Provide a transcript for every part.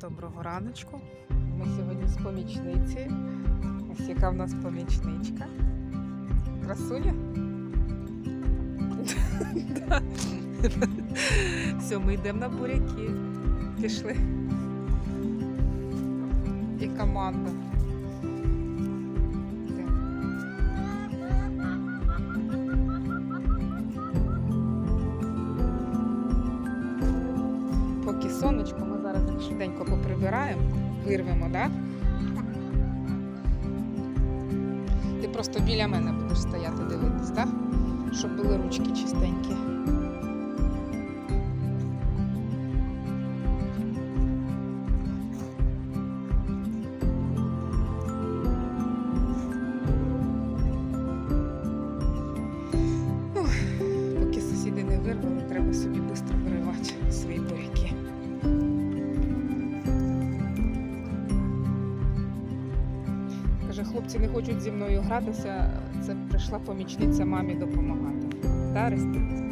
Доброго раночку. Ми сьогодні з помічниці. Ось яка в нас помічничка. Красуня? Все, ми йдемо на буряки. Пішли. І команда. Поки сонечко, ми зараз швиденько поприбираємо, вирвемо, так? Ти просто біля мене будеш стояти дивитись, так? Щоб були ручки чистенькі. Хлопці не хочуть зі мною гратися. Це прийшла помічниця мамі допомагати. Да, Ресті?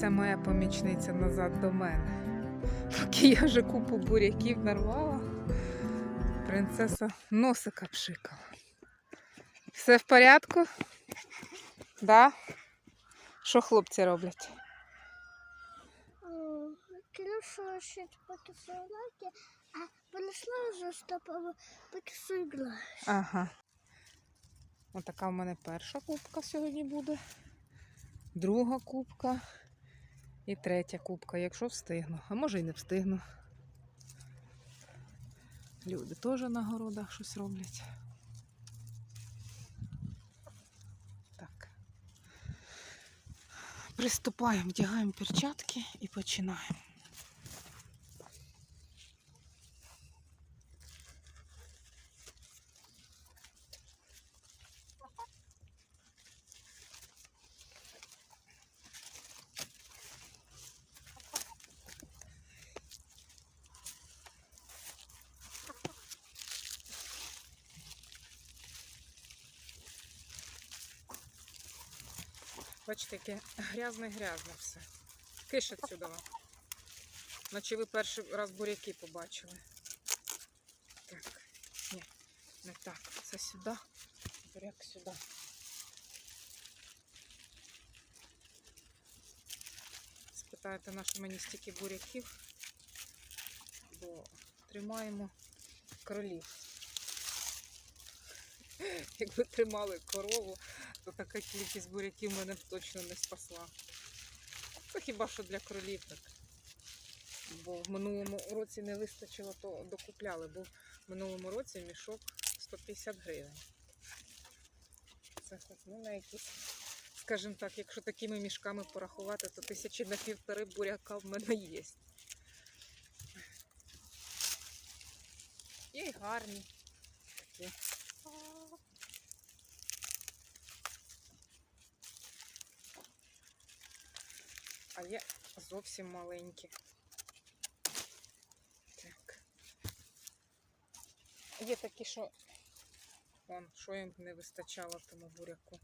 Вертається моя помічниця назад до мене. Поки я вже купу буряків нарвала, принцеса носика пшикала. Все в порядку? Да? Що хлопці роблять? Кинула щось поки а понесла вже стопами поки. Ага. Отака в мене перша кубка сьогодні буде. Друга кубка і третя кубка, якщо встигну. А може і не встигну. Люди теж на городах щось роблять. Так. Приступаємо, вдягаємо перчатки і починаємо. Бачите, яке грязне-грязне все. Киш отсюда. Наче ви перший раз буряки побачили. Так, ні, не так. Це сюди, буряк сюди. Спитаєте, на що мені стільки буряків, бо тримаємо кролів. Якби тримали корову, то така кількість буряків мене б точно не спасла. Це хіба що для кролів так. Бо в минулому році не вистачило, то докупляли, бо в минулому році мішок 150 гривень. Це ну, на якісь, скажімо так, якщо такими мішками порахувати, то тисячі на півтори буряка в мене є. Є й гарні. Такі. А є зовсім маленькі. Так. Є такі, що вон, що їм не вистачало тому буряку.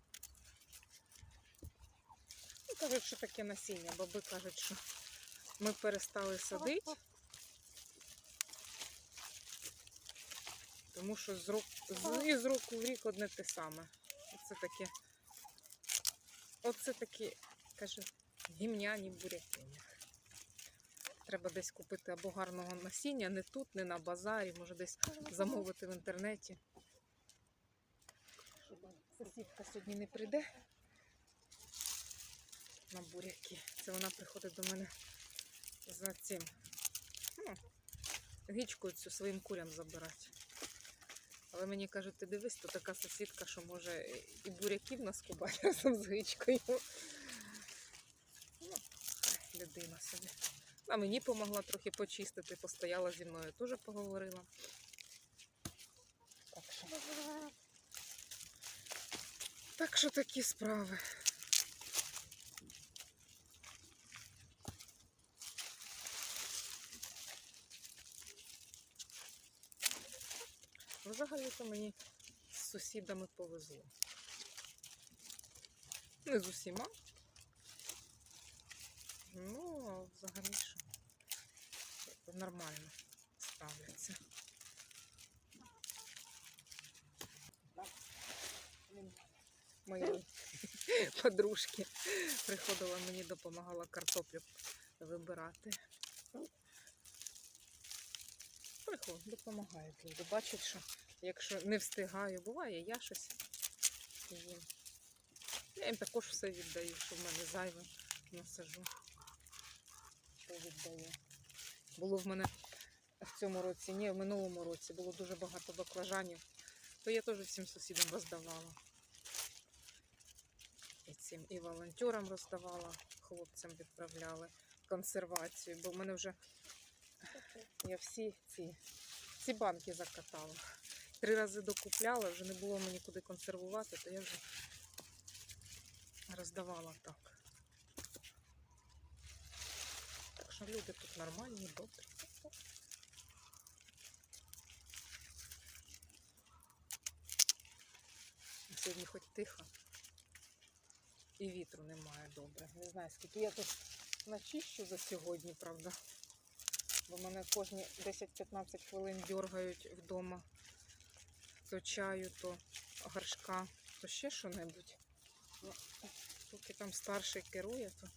Ну, кажуть, що таке насіння. Баби кажуть, що ми перестали садити, тому що з, рук, з, із року в рік одне те саме. Оце таке. Оце такі, каже, гімняні буряки. Треба десь купити або гарного насіння, не тут, не на базарі, може десь замовити в інтернеті. Сусідка сьогодні не прийде на буряки. Це вона приходить до мене за цим. Ну, гічкою цю своїм курям забирати. Але мені кажуть, ти дивись, то така сусідка, що може і буряків наскубати разом з гичкою. Ну, людина собі. А мені допомогла трохи почистити, постояла зі мною, теж поговорила. Так що Так що такі справи. Взагалі-то мені з сусідами повезло. Не з усіма. Ну, а взагалі що нормально ставляться. Моя подружки приходила мені, допомагала картоплю вибирати. Приходить, допомагають люди. Бачать, що якщо не встигаю, буває, я щось їм. Я їм також все віддаю, що в мене зайве насажу. Що віддаю. Було в мене в цьому році, ні, в минулому році було дуже багато баклажанів, то я теж всім сусідам роздавала. І цим і волонтерам роздавала, хлопцям відправляли консервацію, бо в мене вже я всі ці, ці банки закатала. Три рази докупляла, вже не було мені куди консервувати, то я вже роздавала так. Так що люди тут нормальні, добрі. Сьогодні хоч тихо. І вітру немає добре. Не знаю, скільки я тут начищу за сьогодні, правда. Бо мене кожні 10-15 хвилин дергають вдома. То чаю, то горшка, то ще що-небудь. Ну, поки там старший керує, то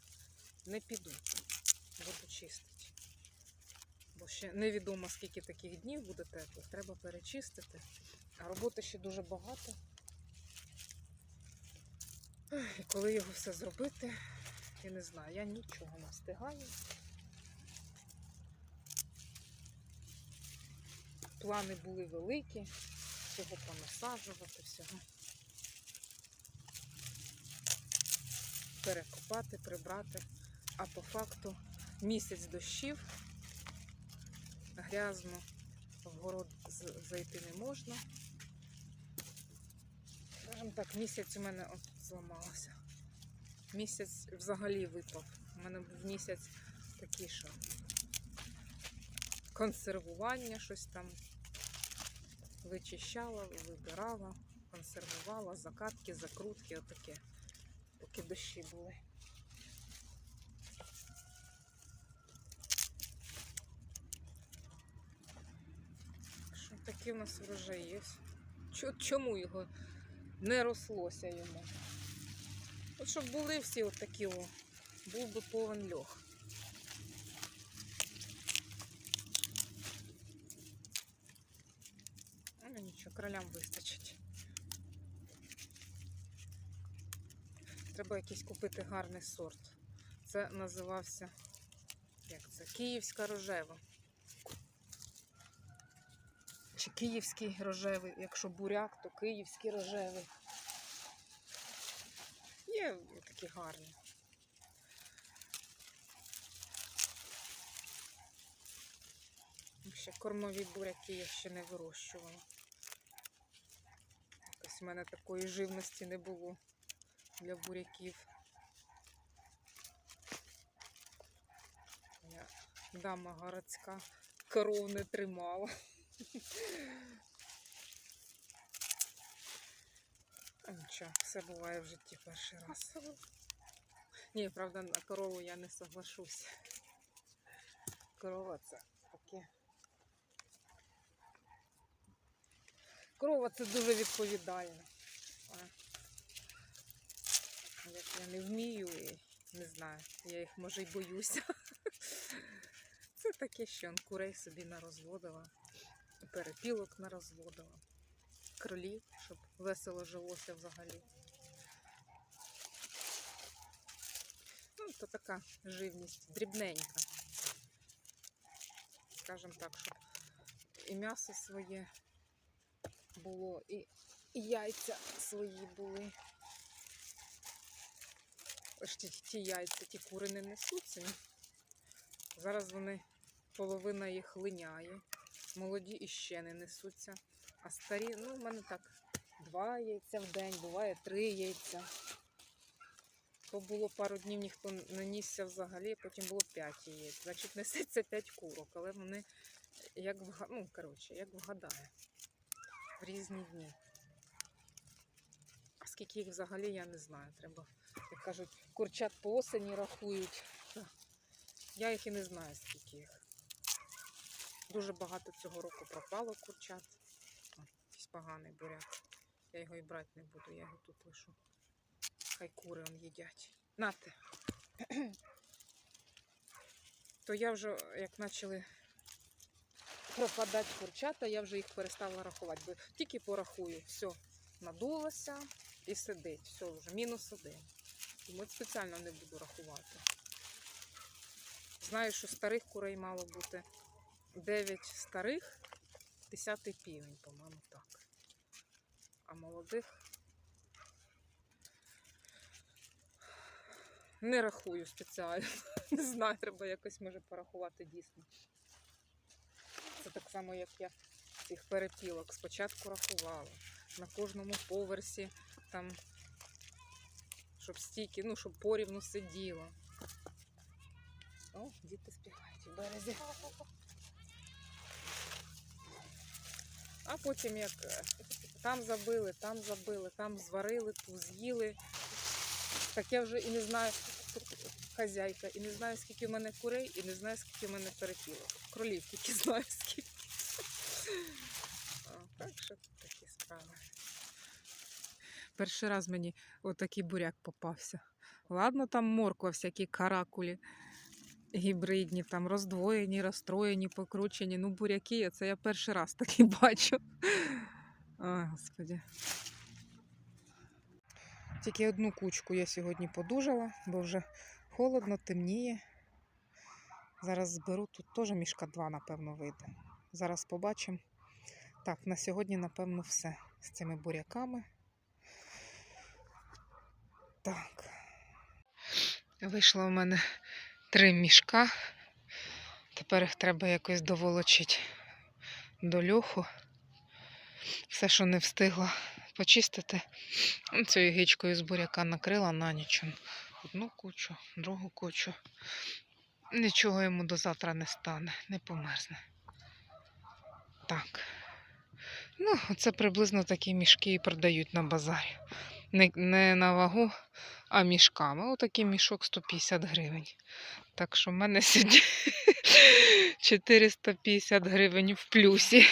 не піду. Буду чистити. Бо ще невідомо, скільки таких днів буде теплих. Треба перечистити. А роботи ще дуже багато. І коли його все зробити, я не знаю, я нічого не встигаю. Плани були великі, всього понасаджувати, всього. Перекопати, прибрати. А по факту місяць дощів, грязно, в город зайти не можна. Скажімо так, місяць у мене от зламався. Місяць взагалі випав. У мене був місяць такий, що консервування, щось там вичищала, вибирала, консервувала, закатки, закрутки, отаке, поки дощі були. Такі в нас врожаї є? Чому його не рослося йому? От щоб були всі от такі, о, був би повен льох. Ну нічого, кролям вистачить. Треба якийсь купити гарний сорт. Це називався як це? Київська рожева. Чи київський рожевий, якщо буряк, то київський рожевий. Є такі гарні. Ще кормові буряки я ще не вирощувала. Якось в мене такої живності не було для буряків. Я дама городська коров не тримала. А нічого, все буває в житті перший раз. Ні, правда, на корову я не соглашусь. Корова це таке. Корова це дуже відповідально. Як я не вмію і не знаю, я їх може й боюся. Це таке, що курей собі нарозводила, перепілок нарозводила, кролів, щоб весело жилося взагалі. Ну, то така живність дрібненька. Скажімо так, щоб і м'ясо своє було, і яйця свої були. Ось ті, ті яйця, ті кури не несуться. Зараз вони, половина їх линяє, молоді іще не несуться. А старі, ну, в мене так два яйця в день, буває три яйця. То було пару днів ніхто не нісся взагалі, потім було 5 яєць. Значить, несеться 5 курок, але вони як вга... ну, коротше, як вгадає в різні дні. А скільки їх взагалі, я не знаю. Треба, як кажуть, курчат по осені рахують. Я їх і не знаю, скільки їх. Дуже багато цього року пропало курчат. Якийсь поганий буряк. Я його і брати не буду, я його тут лишу. Хай кури он їдять. Нате. То я вже, як почали пропадати курчата, я вже їх перестала рахувати. Бо тільки порахую, все, надулося і сидить. Все вже, мінус один. Тому спеціально не буду рахувати. Знаю, що старих курей мало бути 9 старих, 10 півень, по-моєму, так. А молодих не рахую спеціально. Не знаю, треба якось може порахувати дійсно. Це так само, як я цих перепілок. Спочатку рахувала. На кожному поверсі там, щоб стільки, ну, щоб порівну сиділо. О, діти співають у березі. А потім як е, там забили, там забили, там зварили, ту з'їли. Так я вже і не знаю, хазяйка, і не знаю, скільки в мене курей, і не знаю, скільки в мене перепілок. Кролів тільки знаю, скільки. Так що такі справи. Перший раз мені отакий буряк попався. Ладно, там морква, всякі каракулі гібридні, там роздвоєні, розстроєні, покручені. Ну, буряки, це я перший раз такі бачу. Ой, господі. Тільки одну кучку я сьогодні подужала, бо вже холодно, темніє. Зараз зберу тут теж мішка два, напевно, вийде. Зараз побачимо. Так, на сьогодні, напевно, все з цими буряками. Так. Вийшло в мене три мішка. Тепер їх треба якось доволочити до льоху. Все, що не встигла почистити. Он Цією гічкою з буряка накрила на ніч. Одну кучу, другу кучу. Нічого йому до завтра не стане, не померзне. Так. Ну, оце приблизно такі мішки і продають на базарі. Не, не на вагу, а мішками. Отакий мішок 150 гривень. Так що в мене сьогодні 450 гривень в плюсі.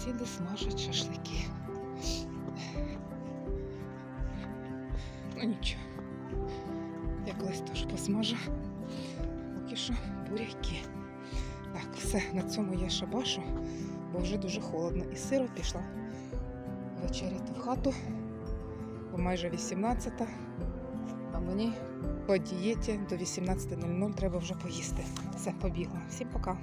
Сусіди смажать шашлики. Ну нічого. Я колись теж посмажу. Поки що буряки. Так, все, на цьому я шабашу, бо вже дуже холодно. І сиро пішла вечеряти в хату, бо майже 18-та, а мені по дієті до 18.00 треба вже поїсти. Все, побігла. Всім пока.